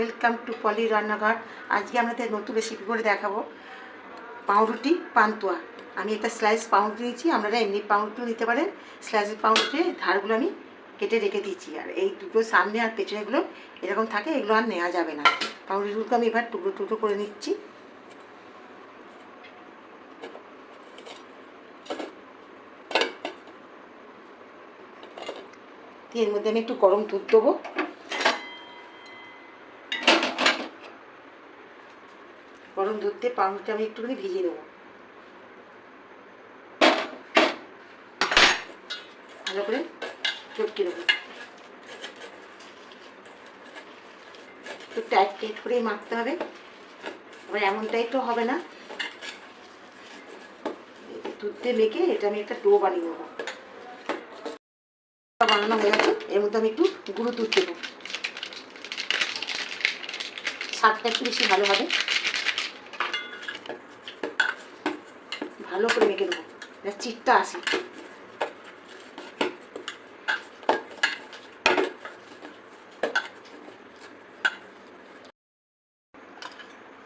Welcome to পলি রান্নাঘর। আজকে আপনাদের নতুন রেসিপি করে দেখাবো। পাউরুটি, পান্তুয়া। আমি একটা স্লাইস পাউরুটি নিয়েছি আপনারা এমনি পাউরুটিও নিতে পারেন। স্লাইসের পাউরুটির ধারগুলো আমি কেটে রেখে দিয়েছি। আর এই দুটো সামনে আর পেছনেগুলো এরকম থাকে, এগুলো আর নেওয়া যাবে না। পাউরুটিগুলোকে আমি এবার টুকরো টুকরো করে নিচ্ছি। এর মধ্যে আমি একটু গরম দুধ দেবো। গরম দুধ দিয়ে আমি একটুখানি ভিজিয়ে দেবো ভালো করে চটকে দেবো একটু টাইট টাইট করেই মাখতে হবে। আবার এমন টাইটও হবে না। দুধ দিয়ে মেখে এটা আমি একটা ডো বানিয়ে নেব। বানানো হয়ে গেছে, এর মধ্যে আমি একটু গুঁড়ো দুধ দেবো। স্বাদটা একটু বেশি ভালো হবে। ভালো করে মেখে দেবো চিটটা আসে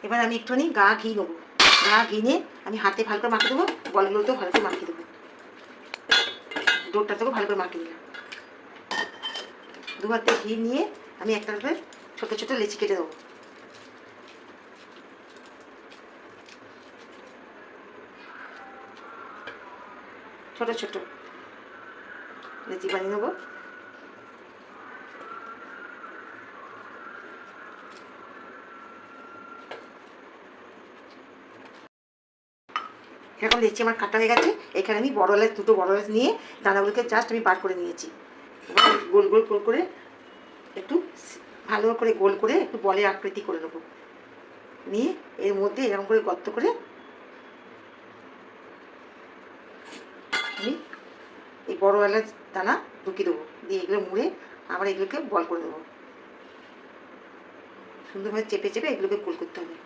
এবার আমি একটুখানি গা ঘি নেব গা ঘি নিয়ে আমি হাতে ভালো করে মাখিয়ে দেবো বলগুলোতেও ভালো করে মাখিয়ে দেবো। ডোরটা থেকেও ভালো করে মাখিয়ে দিলাম দু হাতে ঘি নিয়ে আমি একটা ছোটো ছোটো লেচি কেটে দেবো। ছোট ছোট। লেচি বানিয়ে নেব। এরকম লেচি আমার কাটা হয়ে গেছে। এখানে আমি বড় এলাচ, দুটো বড় এলাচ নিয়ে দানাগুলোকে জাস্ট আমি বার করে নিয়েছি। গোল গোল গোল করে একটু ভালো করে গোল করে একটু বলের আকৃতি করে নেব। নিয়ে এর মধ্যে এরকম করে গর্ত করে আমি এই বড় এলাচ দানা ঢুকিয়ে দেবো। দিয়ে এগুলো মুড়ে আবার এগুলোকে বল করে দেবো। সুন্দরভাবে চেপে চেপে এগুলোকে গোল করতে হবে।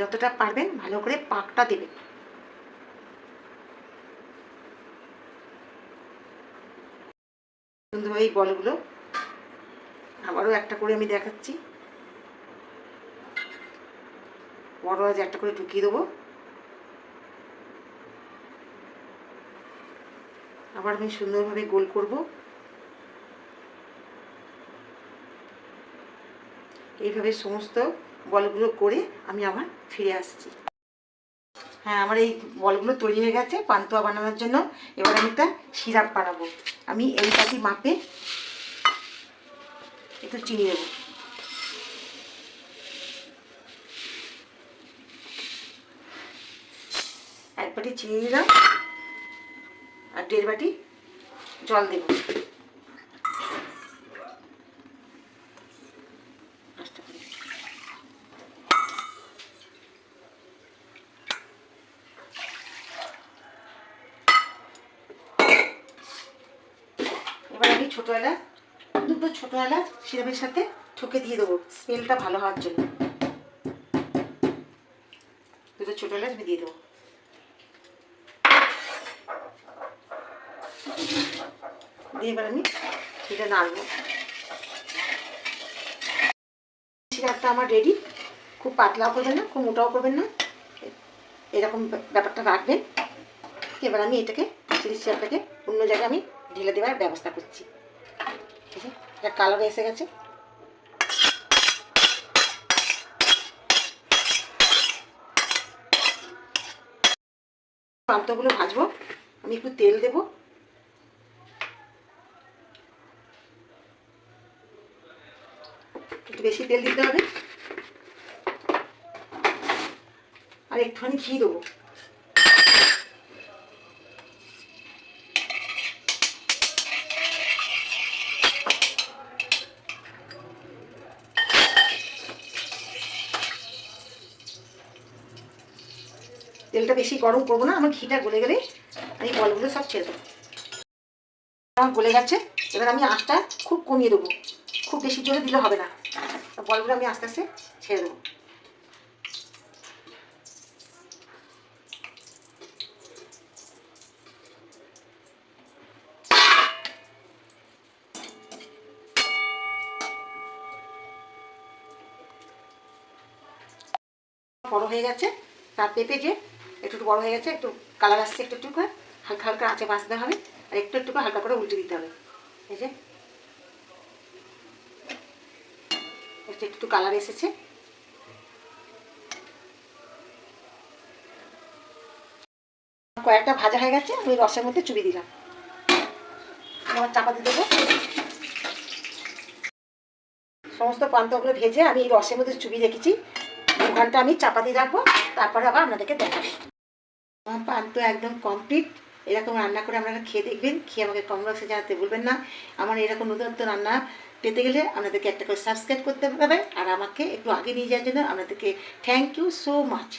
যতটা পারবেন ভালো করে পাকটা দেবেন। সুন্দরভাবে এই বলগুলো আবারও একটা করে আমি দেখাচ্ছি। বড় আজ একটা করে ঢুকিয়ে দেবো। আবার আমি সুন্দরভাবে গোল করব। এইভাবে সমস্ত বলগুলো করে আমি আবার ফিরে আসছি। হ্যাঁ আমার এই বলগুলো তৈরি হয়ে গেছে পান্তুয়া বানানোর জন্য। এবার আমি একটা সিরাপ বানাবো। আমি এই পাতি মাপে একটু চিনি দেবো। এক বাটি চিনি দিলাম। আর দেড় বাটি জল দেব। এবার আমি ছোটো এলাচ, দুটো ছোটো এলাচ সিরাপের সাথে ঠুকে দিয়ে দেবো, স্মেলটা ভালো হওয়ার জন্য। দুটো ছোটো এলাচ আমি দিয়ে দেবো। দিয়ে এবার আমি এটা নাড়বো। সিরাপটা আমার রেডি খুব পাতলাও করবেন না, খুব মোটাও করবেন না। এরকম ব্যাপারটা রাখবেন। এবার আমি এটাকে চিলি সিরাপটাকে অন্য জায়গায় আমি ঢেলে দেওয়ার ব্যবস্থা করছি। ঠিক আছে? এটা কালার এসে গেছে। পান্তগুলো ভাজবো। আমি একটু তেল দেবো। একটু বেশি তেল দিতে হবে। আর একটুখানি ঘি দেবো। তেলটা বেশি গরম করব না, আমার ঘিটা গলে গেলে আমি বলগুলো সব ছেড়ে দেবো। আমার গলে গেছে, এবার আমি আঁচটা খুব কমিয়ে দেবো। খুব বেশি জোরে দিলে হবে না। বলগুলো আমি আস্তে আস্তে ছেড়ে দেবো। বড় হয়ে গেছে, তার পেঁপে যে একটু বড় হয়ে গেছে, একটু কালার আসছে একটু একটু করে, হালকা হালকা আঁচে বাঁচতে হবে, আর একটু একটু করে হালকা করে উল্টে দিতে হবে। এই যে একটু একটু কালার এসেছে। কয়েকটা ভাজা হয়ে গেছে, আমি রসের মধ্যে চুবি দিলাম। আমার চাপাতি দেবো। সমস্ত পান্তগুলো ভেজে আমি এই রসের মধ্যে চুবি রেখেছি। দু ঘণ্টা আমি চাপাতি রাখব, তারপরে আবার আপনাদেরকে দেখাবো। আমার পান্ত একদম কমপ্লিট এরকম রান্না করে আপনারা খেয়ে দেখবেন, খেয়ে আমাকে কমেন্ট বক্সে জানাতে ভুলবেন না। আমার এরকম নতুনত্ব নতুন রান্না পেতে গেলে আপনাদেরকে একটা করে সাবস্ক্রাইব করতে হবে, আর আমাকে একটু আগে নিয়ে যাওয়ার জন্য আপনাদেরকে থ্যাংক ইউ সো মাচ